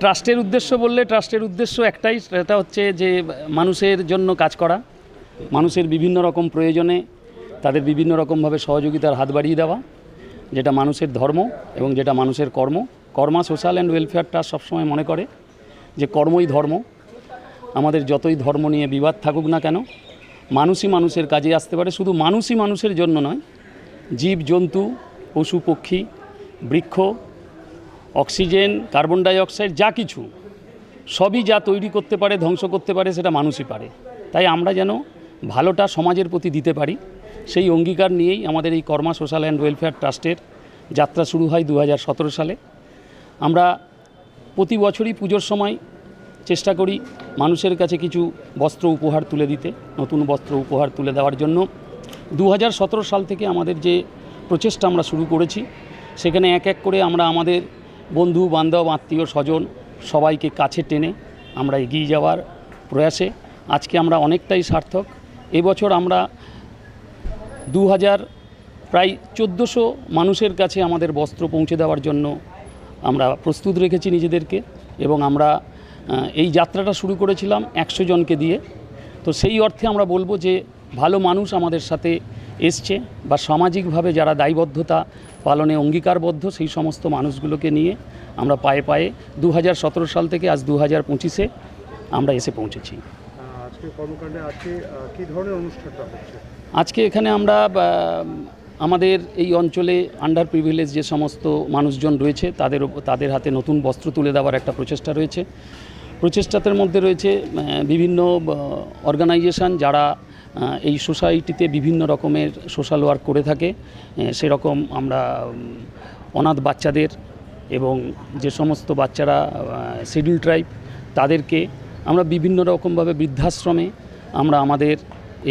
ট্রাস্টের উদ্দেশ্য বললে ট্রাস্টের উদ্দেশ্য একটাই, সেটা হচ্ছে যে মানুষের জন্য কাজ করা, মানুষের বিভিন্ন রকম প্রয়োজনে তাদের বিভিন্ন রকমভাবে সহযোগিতার হাত বাড়িয়ে দেওয়া, যেটা মানুষের ধর্ম এবং যেটা মানুষের কর্ম। Karma social and welfare trust সবসময় মনে করে যে কর্মই ধর্ম। আমাদের যতই ধর্ম নিয়ে বিবাদ থাকুক না কেন, মানুষই মানুষের কাজে আসতে পারে। শুধু মানুষই মানুষের জন্য নয়, জীব, জন্তু, পশু, পক্ষী, বৃক্ষ অক্সিজেন, কার্বন ডাই অক্সাইড যা কিছু, সবই যা তৈরি করতে পারে, ধ্বংস করতে পারে, সেটা মানুষই পারে। তাই আমরা যেন ভালোটা সমাজের প্রতি দিতে পারি। সেই অঙ্গীকার নিয়েই আমাদের এই কর্মা সোশ্যাল অ্যান্ড ওয়েলফেয়ার ট্রাস্টের যাত্রা শুরু হয় দু হাজার সতেরো সালে। আমরা প্রতি বছরই পুজোর সময় চেষ্টা করি মানুষের কাছে কিছু বস্ত্র উপহার তুলে দিতে, নতুন বস্ত্র উপহার তুলে দেওয়ার জন্য। দু হাজার সতেরো সাল থেকে আমাদের যে প্রচেষ্টা আমরা শুরু করেছি, সেখানে এক এক করে আমরা আমাদের বন্ধু, বান্ধব, আত্মীয়, স্বজন সবাইকে কাছে টেনে আমরা এগিয়ে যাওয়ার প্রয়াসে আজকে আমরা অনেকটাই সার্থক। এবছর আমরা দু হাজার প্রায় চোদ্দোশো মানুষের কাছে আমাদের বস্ত্র পৌঁছে দেওয়ার জন্য আমরা প্রস্তুত রেখেছি নিজেদেরকে এবং আমরা এই যাত্রাটা শুরু করেছিলাম একশো জনকে দিয়ে। তো সেই অর্থে আমরা বলব যে ভালো মানুষ আমাদের সাথে এসছে বা সামাজিকভাবে যারা দায়বদ্ধতা পালনে অঙ্গীকারবদ্ধ সেই সমস্ত মানুষগুলোকে নিয়ে আমরা পায়ে পায়ে দু হাজার সতেরো সাল থেকে আজ দু হাজার পঁচিশে আমরা এসে পৌঁছেছি। আজকে এখানে আমরা আমাদের এই অঞ্চলে আন্ডার প্রিভিলেজ যে সমস্ত মানুষজন রয়েছে তাদের তাদের হাতে নতুন বস্ত্র তুলে দেওয়ার একটা প্রচেষ্টা রয়েছে। প্রচেষ্টাদের মধ্যে রয়েছে বিভিন্ন অর্গানাইজেশন যারা এই সোসাইটিতে বিভিন্ন রকমের সোশ্যাল ওয়ার্ক করে থাকে। সেরকম আমরা অনাথ বাচ্চাদের এবং যে সমস্ত বাচ্চারা শিডিউল ট্রাইব তাদেরকে আমরা বিভিন্ন রকমভাবে বৃদ্ধাশ্রমে আমরা আমাদের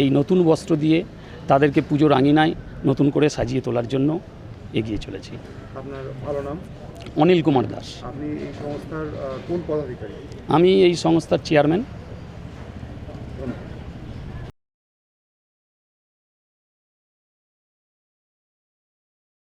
এই নতুন বস্ত্র দিয়ে তাদেরকে পুজোর আঙিনায় নতুন করে সাজিয়ে তোলার জন্য এগিয়ে চলেছি। আপনার ভালো নাম? অনিল কুমার দাস। আপনি এই সংস্থার কোন পদাধিকারী? আমি এই সংস্থার চেয়ারম্যান